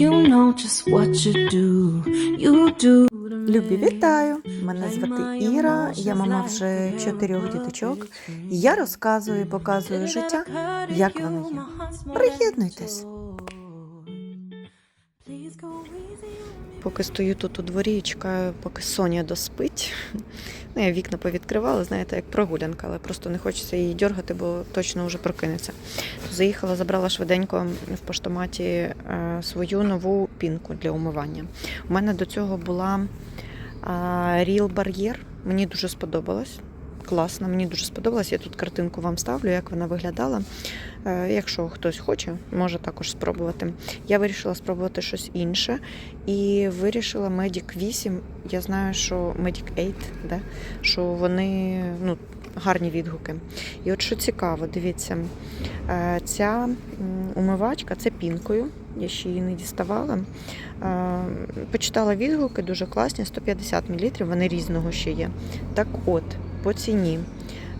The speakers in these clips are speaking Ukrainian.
You know just what you do. You do. Любі, вітаю! Мене звати Іра, я мама вже чотирьох діточок. Я розказую і показую життя, як воно є. Приєднуйтесь. Поки стою тут у дворі і чекаю, поки Соня доспить. Ну, я вікна повідкривала, знаєте, як прогулянка, але просто не хочеться її дергати, бо точно вже прокинеться. Заїхала, забрала швиденько в поштоматі е, свою нову пінку для умивання. У мене до цього була Barrier. Мені дуже сподобалось. Класно, мені дуже сподобалось. Я тут картинку вам ставлю, як вона виглядала. Е, Якщо хтось хоче, може також спробувати. Я вирішила спробувати щось інше і вирішила Medic 8. Я знаю, що Medic 8, да? що вони ну, гарні відгуки. І от що цікаво, дивіться, е, ця умивачка це пінкою. Я ще її не діставала. Е, Почитала відгуки, дуже класні, 150 мл, вони різного ще є. Так от, по ціні.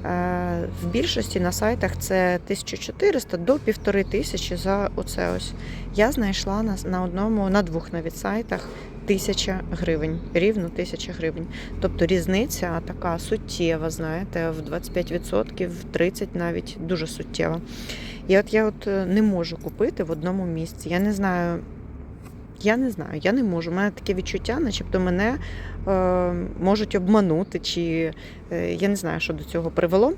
Е, В більшості на сайтах це 1400 до 1500 за оце ось. Я знайшла на, на одному, на двох навіть сайтах 1000 гривень, рівно 1000 гривень. Тобто різниця така суттєва, знаєте, в 25%, в 30% навіть дуже суттєва. І от я от е, не можу купити в одному місці. Я не знаю. Я не знаю, я не можу. У мене таке відчуття, начебто мене е, можуть обманути, чи е, я не знаю, що до цього привело.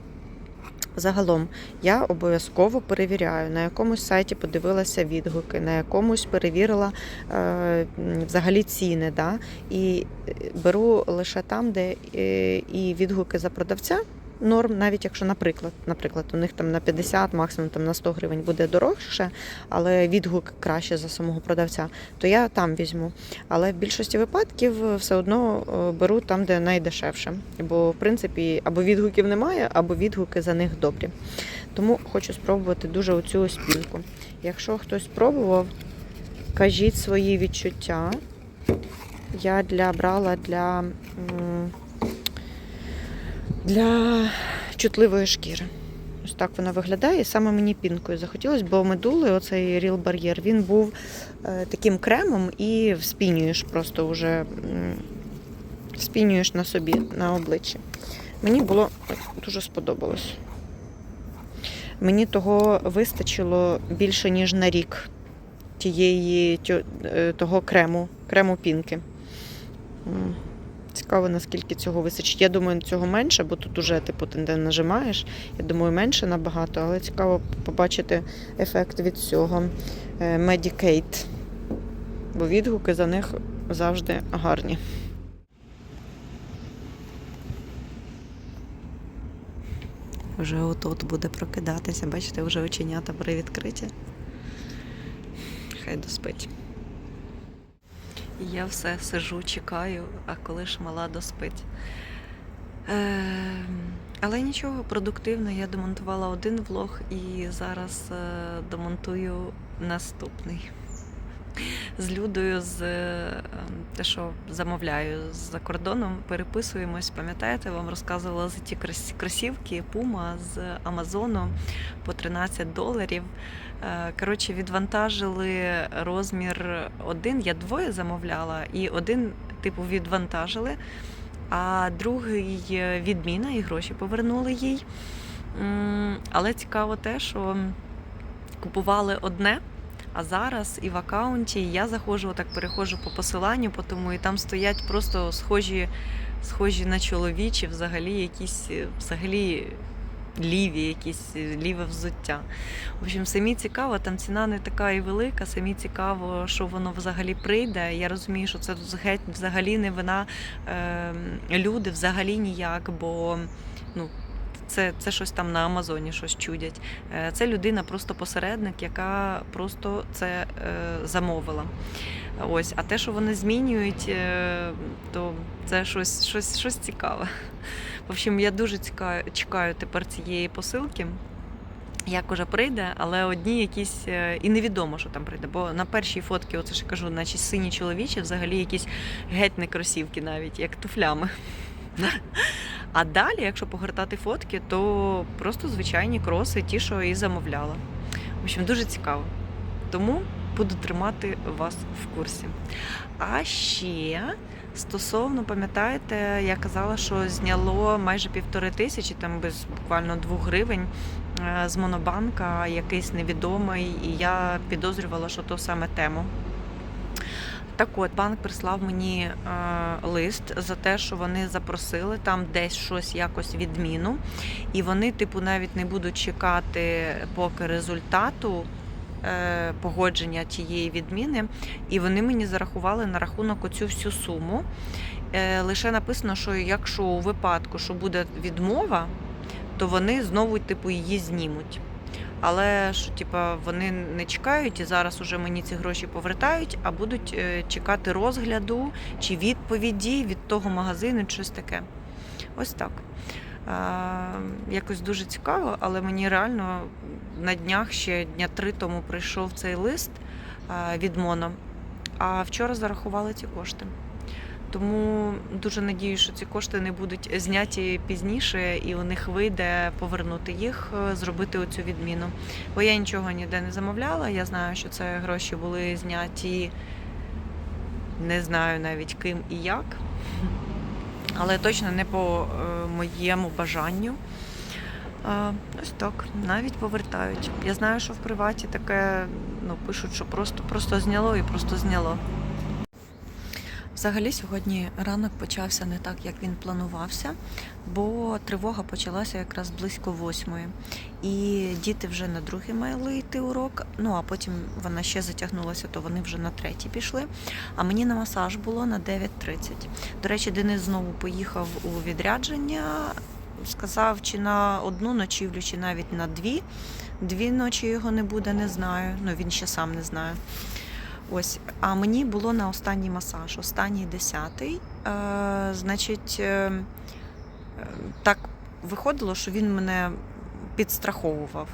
Загалом я обов'язково перевіряю, на якомусь сайті подивилася відгуки, на якомусь перевірила е, взагалі ціни. Да? І е, беру лише там, де е, і відгуки за продавця. Норм, навіть якщо, наприклад, наприклад, у них там на 50, максимум там на 100 гривень буде дорожче, але відгук краще за самого продавця, то я там візьму. Але в більшості випадків все одно е, беру там, де найдешевше. Бо, в принципі, або відгуків немає, або відгуки за них добрі. Тому хочу спробувати дуже оцю ось пінку. Якщо хтось спробував, кажіть свої відчуття. Я для брала для, для чутливої шкіри. Ось так вона виглядає. І саме мені пінкою захотілося, бо медули, оцей Barrier, він був е, таким кремом і вспінюєш просто вже вспінюєш на собі, на обличчі. Мені було дуже сподобалось. Мені того вистачило більше, ніж на рік тієї е, того крему, крему пінки. Цікаво, наскільки цього вистачить. Я думаю, цього менше, бо тут уже типу ти не нажимаєш. Я думаю, менше набагато, але цікаво побачити ефект від цього е, Medicate. Бо відгуки за них завжди гарні. Вже от-от буде прокидатися. Бачите, вже оченята привідкриті. Хай доспить. Я все сижу, чекаю, а коли ж мала доспить. Е, але нічого, продуктивно. Я демонтувала один влог і зараз е, демонтую наступний. З Людою, з е, те, що замовляю за кордоном, переписуємось. Пам'ятаєте, вам розказувала за ті кросівки Puma з Амазону по 13 доларів. Е, Коротше, відвантажили розмір один. Я двоє замовляла, і один, типу, відвантажили, а другий е, відміна і гроші повернули їй. Але цікаво те, що купували одне. А зараз і в аккаунті я заходжу, отак переходжу по посиланню, по тому і там стоять просто схожі, схожі на чоловічі, взагалі якісь е, взагалі ліві, якісь е, ліве взуття. В общем, самі цікаво, там ціна не така і велика, самі цікаво, що воно взагалі прийде. Я розумію, що це геть взагалі не вина е, люди, взагалі ніяк, бо ну. Це, це щось там на Амазоні щось чудять. Е, Це людина, просто посередник, яка просто це е, замовила. Ось, а те, що вони змінюють, е, то це щось, щось, щось цікаве. В общем, я дуже цікаю, чекаю тепер цієї посилки. Як уже прийде, але одні якісь і невідомо, що там прийде. Бо на першій фотці, оце ж кажу, наче сині чоловічі, взагалі якісь геть не кросівки навіть, як туфлями. А далі, якщо погортати фотки, то просто звичайні кроси, ті, що і замовляла. В общем, дуже цікаво. Тому буду тримати вас в курсі. А ще стосовно, пам'ятаєте, я казала, що зняло майже півтори тисячі, там без буквально двох гривень е, з монобанка якийсь невідомий, і я підозрювала, що то саме тему. Так от, банк прислав мені е, лист за те, що вони запросили там десь щось якось відміну, і вони, типу, навіть не будуть чекати поки результату е, погодження тієї відміни, і вони мені зарахували на рахунок оцю всю суму. Е, лише написано, що якщо у випадку, що буде відмова, то вони знову, типу, її знімуть. Але що, типа, вони не чекають і зараз уже мені ці гроші повертають, а будуть е, чекати розгляду чи відповіді від того магазину, щось таке. Ось так. Якось дуже цікаво, але мені реально на днях ще дня три тому прийшов цей лист від Моно, а вчора зарахували ці кошти. Тому дуже надію, що ці кошти не будуть зняті пізніше, і у них вийде повернути їх, е, зробити оцю відміну. Бо я нічого ніде не замовляла. Я знаю, що це гроші були зняті, не знаю навіть ким і як, але точно не по е, моєму бажанню. А, Ось так, навіть повертають. Я знаю, що в приваті таке ну, пишуть, що просто, просто зняло і просто зняло. Взагалі сьогодні ранок почався не так, як він планувався, бо тривога почалася якраз близько восьмої. І діти вже на другий мали йти урок. Ну а потім вона ще затягнулася, то вони вже на третій пішли. А мені на масаж було на 9.30. До речі, Денис знову поїхав у відрядження. Сказав, чи на одну ночівлю, чи навіть на дві. Дві ночі його не буде, не знаю. Ну він ще сам не знає. Ось, а мені було на останній масаж, останній десятий. Е, значить, е, е, так виходило, що він мене підстраховував.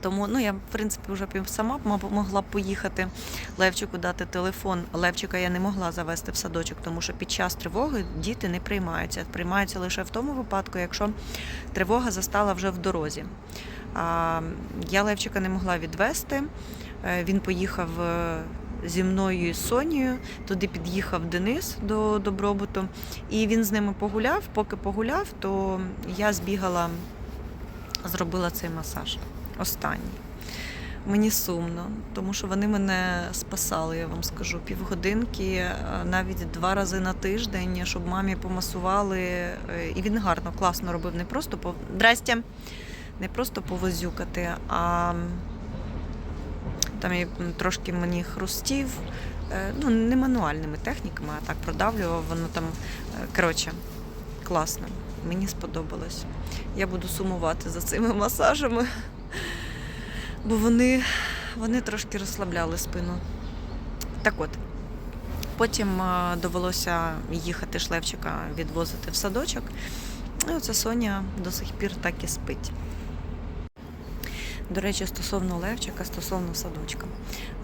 Тому ну, я, в принципі, вже сама могла поїхати Левчику дати телефон. Левчика я не могла завести в садочок, тому що під час тривоги діти не приймаються. Приймаються лише в тому випадку, якщо тривога застала вже в дорозі. А, я Левчика не могла відвести. Е, Він поїхав е, зі мною і Сонією. Туди під'їхав Денис до добробуту, і він з ними погуляв. Поки погуляв, то я збігала, зробила цей масаж. Останній. Мені сумно, тому що вони мене спасали, я вам скажу, півгодинки, е, навіть два рази на тиждень, щоб мамі помасували. І він гарно, класно робив. Не просто по Здрастя! не просто повозюкати, а там і трошки мені хрустів. Е, Ну, не мануальними техніками, а так продавлював, воно там. е, Коротше, класно. Мені сподобалось. Я буду сумувати за цими масажами, бо вони, вони трошки розслабляли спину. Так от. Потім е, довелося їхати Шлевчика відвозити в садочок. І оце Соня до сих пір так і спить. До речі, стосовно Левчика, стосовно садочка.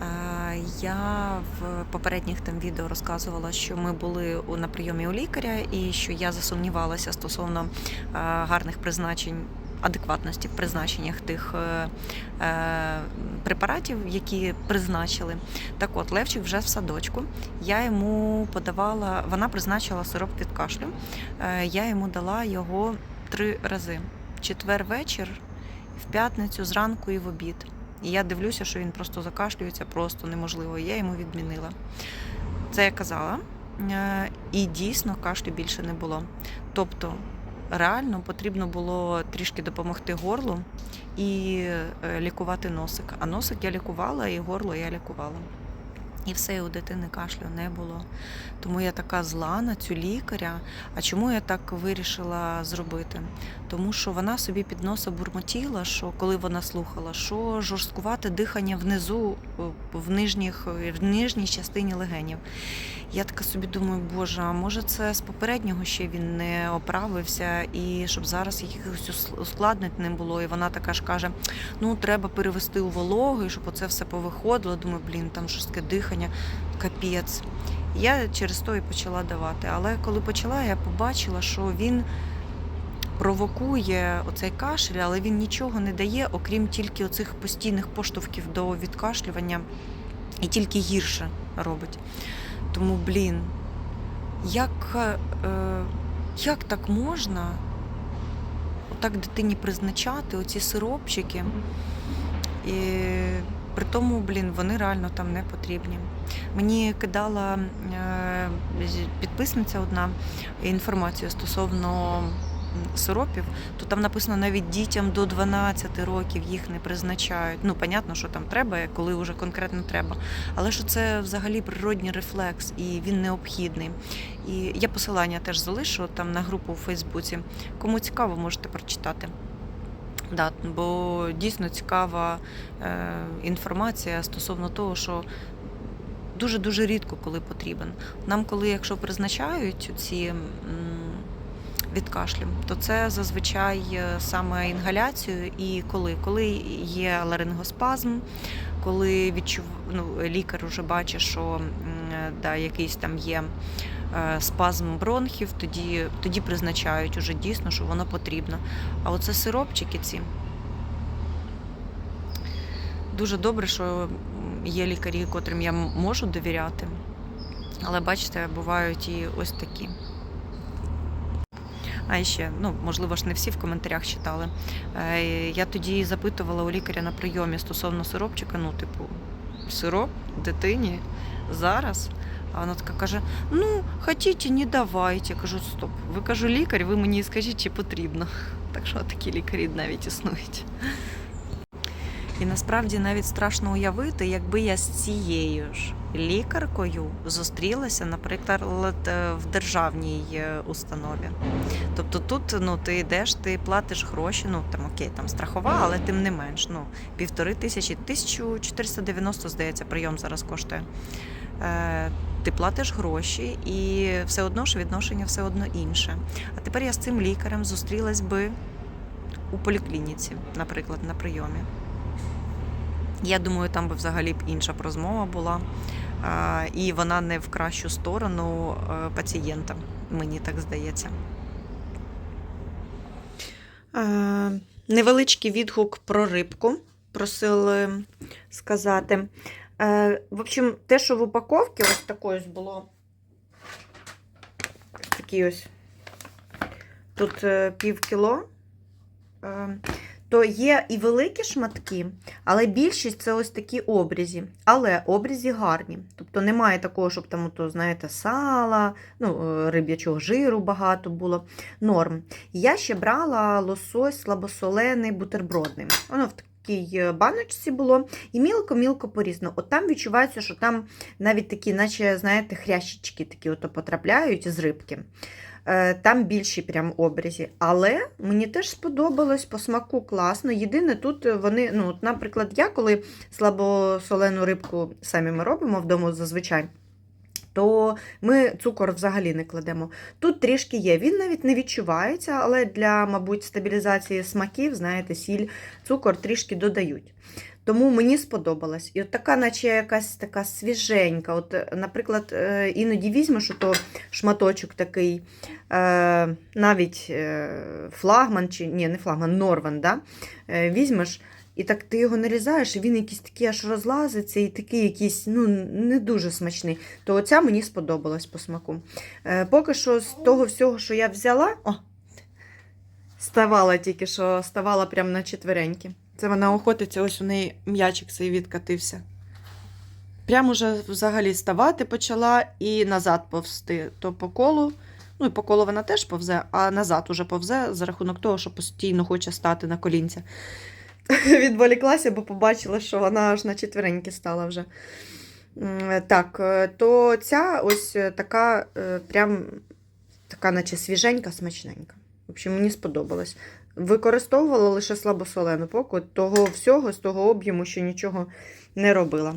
Е, Я в попередніх там відео розказувала, що ми були на прийомі у лікаря і що я засумнівалася стосовно е, гарних призначень. Адекватності в призначеннях тих е, препаратів, які призначили. Так от, Левчик вже в садочку. Я йому подавала, вона призначила сироп від кашлю. Я йому дала його три рази: четвер вечір, в п'ятницю, зранку і в обід. І я дивлюся, що він просто закашлюється, просто неможливо. Я йому відмінила. Це я казала. Е, І дійсно кашлю більше не було. Тобто, реально потрібно було трішки допомогти горлу і е, лікувати носик. А носик я лікувала, і горло я лікувала. І все, і у дитини кашлю не було. Тому я така зла на цю лікаря. А чому я так вирішила зробити? Тому що вона собі під носа бурмотіла, що коли вона слухала, що жорсткувати дихання внизу, е, в, нижніх, в нижній частині легенів. Я така собі думаю, боже, а може це з попереднього ще він не оправився, і щоб зараз якихось ус- ускладнень не було. І вона така ж каже: ну треба перевести у вологу, і щоб оце все повиходило. Думаю, блін, там жорстке дихання, капець. Я через то і почала давати. Але коли почала, я побачила, що він провокує оцей кашель, але він нічого не дає, окрім тільки оцих постійних поштовхів до відкашлювання, і тільки гірше робить. Тому, блін, як, е, як так можна отак дитині призначати оці сиропчики? І при тому, блін, вони реально там не потрібні. Мені кидала е, підписниця одна інформацію стосовно сиропів, то там написано навіть дітям до 12 років їх не призначають. Ну, понятно, що там треба, коли вже конкретно треба. Але що це взагалі природній рефлекс і він необхідний. І я посилання теж залишу там на групу у Фейсбуці. Кому цікаво, можете прочитати. Да, бо дійсно цікава е, інформація стосовно того, що дуже-дуже рідко коли потрібен. Нам, коли якщо призначають ці від кашлю, то це зазвичай е, саме інгаляцію і коли? Коли є ларингоспазм, коли відчув, ну, лікар вже бачить, що м, да, якийсь там є е, спазм бронхів, тоді, тоді призначають уже дійсно, що воно потрібно. А оце сиропчики ці. Дуже добре, що є лікарі, котрим я можу довіряти. Але бачите, бувають і ось такі. А ще, ну, можливо ж не всі в коментарях читали. Е, Я тоді запитувала у лікаря на прийомі стосовно сиропчика, ну, типу, сироп дитині зараз. А вона така каже: ну, хотіть, не давайте. Я кажу, стоп. Ви кажу, лікар, ви мені скажіть, чи потрібно. Так що такі лікарі навіть існують. І насправді навіть страшно уявити, якби я з цією ж лікаркою зустрілася, наприклад, е, в державній е, установі. Тобто тут ну, ти йдеш, ти платиш гроші, ну там окей, там страхова, але тим не менш. Ну, півтори тисячі, 1490, здається, прийом зараз коштує. Е, ти платиш гроші, і все одно ж відношення все одно інше. А тепер я з цим лікарем зустрілась би у поліклініці, наприклад, на прийомі. Я думаю, там би взагалі б інша б розмова була. І вона не в кращу сторону е, пацієнта, мені так здається. Е, Невеличкий відгук про рибку. Просили сказати. Е, В общем, те, що в упаковці ось такої було. Такий ось. Тут е, пів кіло. Е, то є і великі шматки, але більшість це ось такі обрізі. Але обрізі гарні. Тобто немає такого, щоб там, ото, знаєте, сала, ну, е, риб'ячого жиру багато було. Норм. Я ще брала лосось слабосолений, бутербродний. Воно в такій е, баночці було і мілко-мілко порізано. От там відчувається, що там навіть такі, наче, знаєте, хрящички такі ото потрапляють з рибки. Е, Там більші прям обрізі. Але мені теж сподобалось по смаку класно. Єдине, тут вони, ну, наприклад, я коли слабосолену рибку самі ми робимо вдома зазвичай. То ми цукор взагалі не кладемо. Тут трішки є. Він навіть не відчувається, але для, мабуть, стабілізації смаків, знаєте, сіль, цукор трішки додають. Тому мені сподобалось. І от така, наче якась така свіженька. От, Наприклад, е, іноді візьмеш ото шматочок такий, е, навіть е, флагман, чи ні, не флагман, норван, да? Візьмеш. І так ти його нарізаєш, і він якийсь такий аж розлазиться, і такий якийсь ну, не дуже смачний. То оця мені сподобалась по смаку. Е, поки що з того всього, що я взяла, о, ставала тільки що ставала прямо на четвереньки. Це вона охотиться, ось у неї м'ячик цей відкатився. Прямо уже взагалі ставати почала і назад повзти. То по колу, ну і по колу вона теж повзе, а назад уже повзе за рахунок того, що постійно хоче стати на колінця. Відволіклася, бо побачила, що вона аж на четвереньки стала вже. Так, е, то ця ось е, така, е, прям така, наче свіженька, смачненька. В общем, мені сподобалось. Використовувала лише слабосолену поки того всього, з того об'єму, що нічого не робила.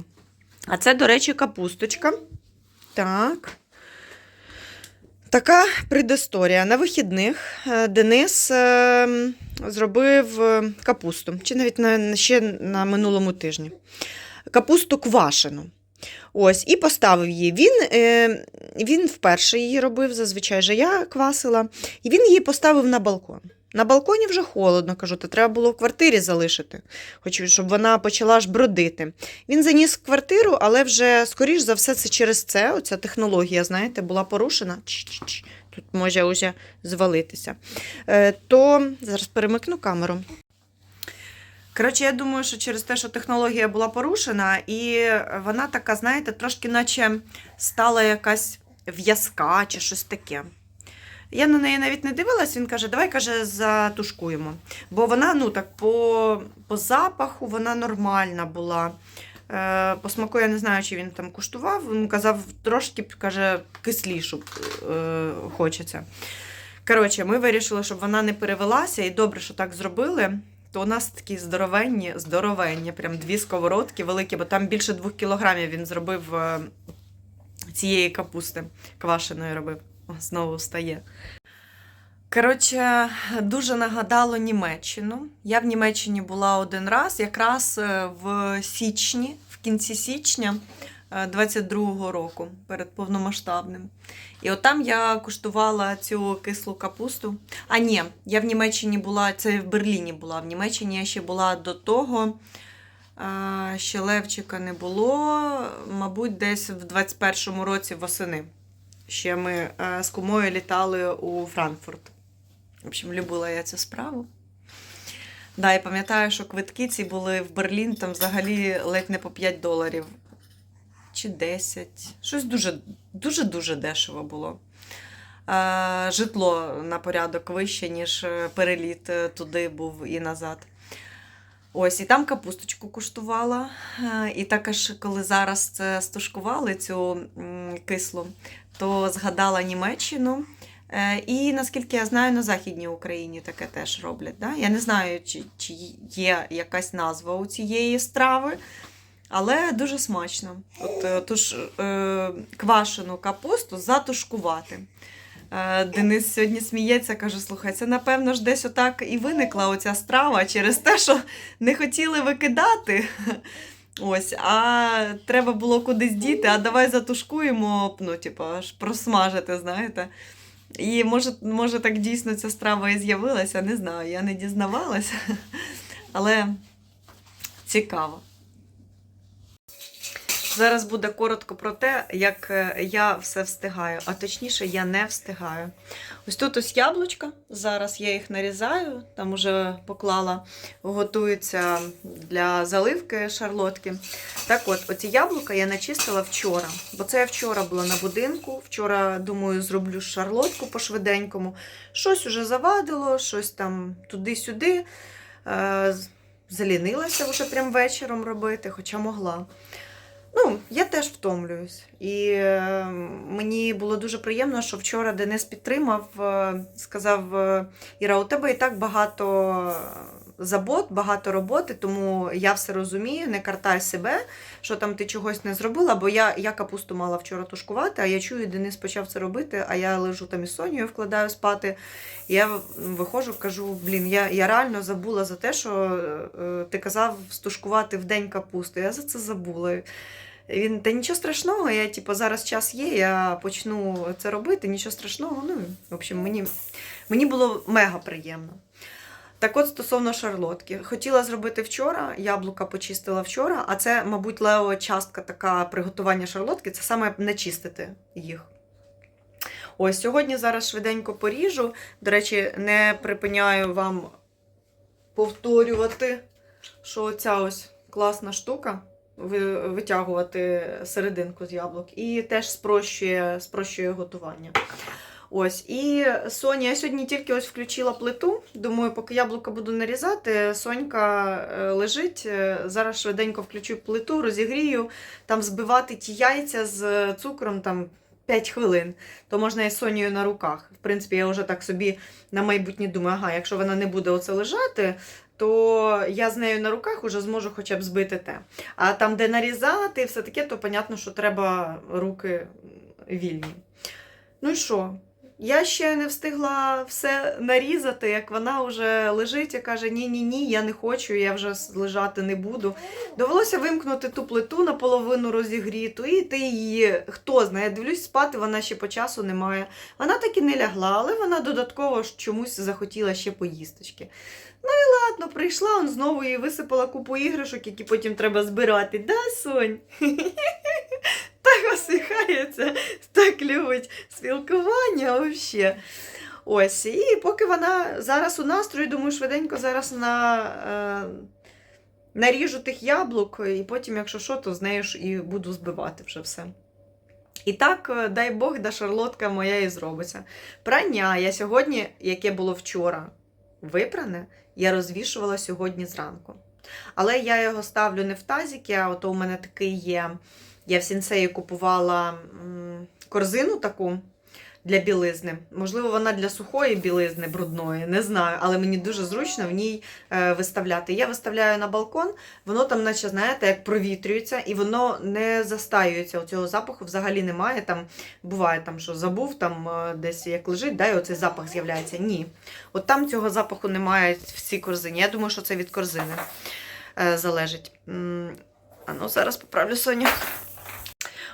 А це, до речі, капусточка. Так. Така предісторія. На вихідних е, Денис е, зробив е, капусту, чи навіть на, ще на минулому тижні. Капусту квашену. Ось, і поставив її. Він, він вперше її робив, зазвичай же я квасила, і він її поставив на балкон. На балконі вже холодно, кажу, то треба було в квартирі залишити, хочу, щоб вона почала ж бродити. Він заніс квартиру, але вже, скоріш за все, це через це. Оця технологія, знаєте, була порушена. Ч-ч-ч. Тут може уже звалитися. Е, то зараз перемикну камеру. Коротше, я думаю, що через те, що технологія була порушена, і вона така, знаєте, трошки наче стала якась в'язка чи щось таке. Я на неї навіть не дивилась, він каже, давай каже, затушкуємо. Бо вона, ну так, по, по запаху вона нормальна була. Е, по смаку я не знаю, чи він там куштував. Він казав, трошки каже, кислішу е, хочеться. Коротше, ми вирішили, щоб вона не перевелася, і добре, що так зробили. То у нас такі здоровенні, здоровенні, прям дві сковородки великі, бо там більше двох кілограмів він зробив е, цієї капусти квашеної робив. Знову встає. Коротше, дуже нагадало Німеччину. Я в Німеччині була один раз, якраз е, в січні, в кінці січня 22-го року, перед повномасштабним. І от там я куштувала цю кислу капусту. А ні, я в Німеччині була, це в Берліні була. В Німеччині я ще була до того. а, Ще Левчика не було, мабуть, десь в 21-му році восени. Ще ми е, з кумою літали у Франкфурт. В общем, любила я цю справу. Да, і пам'ятаю, що квитки ці були в Берлін, там взагалі ледь не по 5 доларів. Чи 10. Щось дуже дуже дуже дешево було. Е, житло на порядок вище, ніж е, переліт туди був і назад. Ось, і там капусточку куштувала. І також, коли зараз це стушкували цю кислу, то згадала Німеччину. Е, І наскільки я знаю, на Західній Україні таке теж роблять. Да? Я не знаю, чи, чи є якась назва у цієї страви, але дуже смачно. От, е, тож, е, квашену капусту затушкувати. Денис сьогодні сміється, каже: слухай, це напевно ж десь отак і виникла оця страва через те, що не хотіли викидати. Ось, а треба було кудись діти, а давай затушкуємо, ну, типу, аж просмажити, знаєте. І може, може так дійсно ця страва і з'явилася, не знаю, я не дізнавалася, але цікаво. Зараз буде коротко про те, як е, я все встигаю, а точніше, я не встигаю. Ось тут ось яблучка. Зараз я їх нарізаю, там уже поклала, готуються для заливки шарлотки. Так от, оці яблука я начистила вчора, бо це я вчора була на будинку. Вчора, думаю, зроблю шарлотку по-швиденькому. Щось уже завадило, щось там туди-сюди. Е, Залінилася вже прям вечором робити, хоча могла. Ну, я теж втомлююсь. І е, мені було дуже приємно, що вчора Денис підтримав, е, сказав: е, Іра, у тебе і так багато забот, багато роботи, тому я все розумію, не картай себе, що там ти чогось не зробила, бо я, я капусту мала вчора тушкувати, а я чую, Денис почав це робити, а я лежу там із Сонією, вкладаю спати. Я виходжу, кажу: блін, я, я реально забула за те, що е, ти казав стушкувати в день капусту. Я за це забула. Він, та нічого страшного, я типу, зараз час є, я почну це робити, нічого страшного. Ну, в общем, мені, мені було мега приємно. Так от стосовно шарлотки. Хотіла зробити вчора, яблука почистила вчора, а це, мабуть, леова частка така приготування шарлотки, це саме начистити їх. Ось сьогодні зараз швиденько поріжу. До речі, не припиняю вам повторювати, що ця ось класна штука витягувати серединку з яблук, і теж спрощує, спрощує готування. Ось, і Соня, я сьогодні тільки ось включила плиту. Думаю, поки яблука буду нарізати, Сонька е, лежить. е, Зараз швиденько включу плиту, розігрію, там збивати ті яйця з цукром там 5 хвилин. То можна і з Сонією на руках. В принципі, я вже так собі на майбутнє думаю, ага, якщо вона не буде оце лежати, то я з нею на руках вже зможу хоча б збити те. А там, де нарізати все таке, то понятно, що треба руки вільні. Ну і що? Я ще не встигла все нарізати, як вона вже лежить і каже: Ні, ні, я не хочу, я вже лежати не буду. Довелося вимкнути ту плиту наполовину розігріту, і ти її, хто знає, дивлюсь, спати вона ще по часу немає. Вона так і не лягла, але вона додатково ж чомусь захотіла ще поїсточки. Ну і ладно, прийшла, он знову їй висипала купу іграшок, які потім треба збирати. Да, Сонь? Так усміхається, так любить спілкування взагалі. Ось, і поки вона зараз у настрої, думаю, швиденько зараз на, е, наріжу тих яблук, і потім, якщо що, то з нею ж і буду збивати вже все. І так, е, дай Бог, да шарлотка моя і зробиться. Прання я сьогодні, яке було вчора випране, я розвішувала сьогодні зранку. Але я його ставлю не в тазики, а ото у мене такий є. Я в сінсеї купувала корзину таку для білизни. Можливо, вона для сухої білизни брудної, не знаю, але мені дуже зручно в ній е, виставляти. Я виставляю на балкон, воно там, наче, знаєте, як провітрюється, і воно не застаюється. Цього запаху взагалі немає. Там буває, там, що забув, там е, десь як лежить, да, і оцей запах з'являється. Ні. От там цього запаху немає в цій корзині. Я думаю, що це від корзини е, залежить. А ну, зараз поправлю Соню.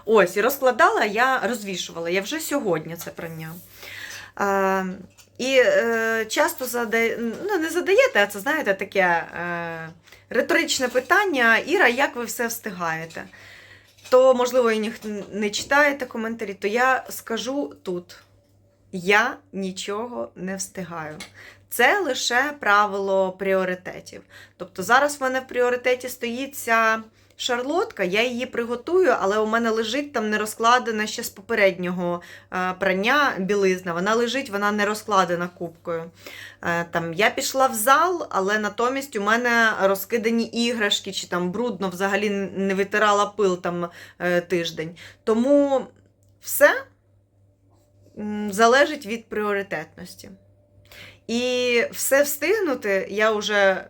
Ось, і розкладала, я розвішувала. Я вже сьогодні це прання. Е, і е, часто задає, ну, не задаєте, а це, знаєте, таке е, риторичне питання: Іра, як ви все встигаєте? То, можливо, і ніхто не читаєте коментарі, то я скажу тут: я нічого не встигаю. Це лише правило пріоритетів. Тобто зараз в мене в пріоритеті стоїть ця шарлотка, я її приготую, але у мене лежить там не розкладена ще з попереднього е, прання білизна. Вона лежить, вона не розкладена кубкою. Е, Там, я пішла в зал, але натомість у мене розкидані іграшки, чи там брудно взагалі не витирала пил там е, тиждень. Тому все залежить від пріоритетності. І все встигнути я вже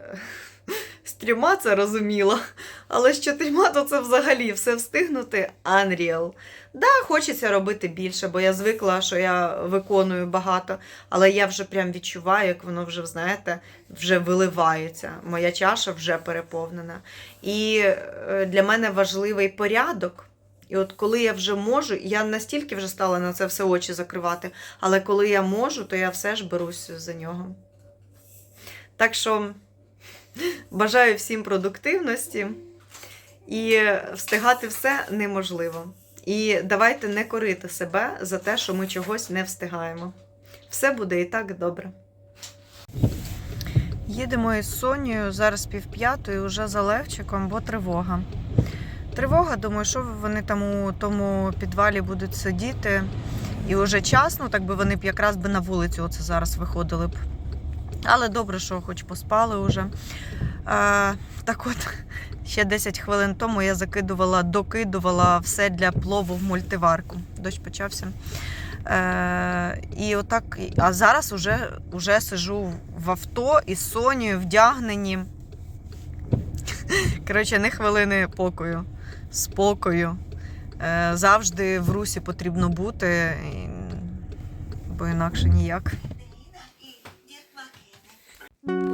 з трьома це розуміла. Але з чотирма то це взагалі все встигнути Unreal. Да, хочеться робити більше, бо я звикла, що я виконую багато, але я вже прям відчуваю, як воно вже, знаєте, вже виливається. Моя чаша вже переповнена. І е, для мене важливий порядок. І от коли я вже можу, я настільки вже стала на це все очі закривати, але коли я можу, то я все ж берусь за нього. Так що бажаю всім продуктивності і встигати все неможливо. І давайте не корити себе за те, що ми чогось не встигаємо. Все буде і так добре. Їдемо із Сонією зараз півп'ятої, вже за Левчиком, бо тривога. Тривога, думаю, що вони там у тому підвалі будуть сидіти. І вже час, ну так би вони б якраз би на вулицю оце зараз виходили б. Але добре, що хоч поспали вже. Так от, ще 10 хвилин тому я закидувала, докидувала все для плову в мультиварку. Дощ почався. Е, і отак, а зараз уже, уже сижу в авто із Сонією вдягнені. Коротше, не хвилини покою, спокою. Е, завжди в русі потрібно бути, бо інакше ніяк.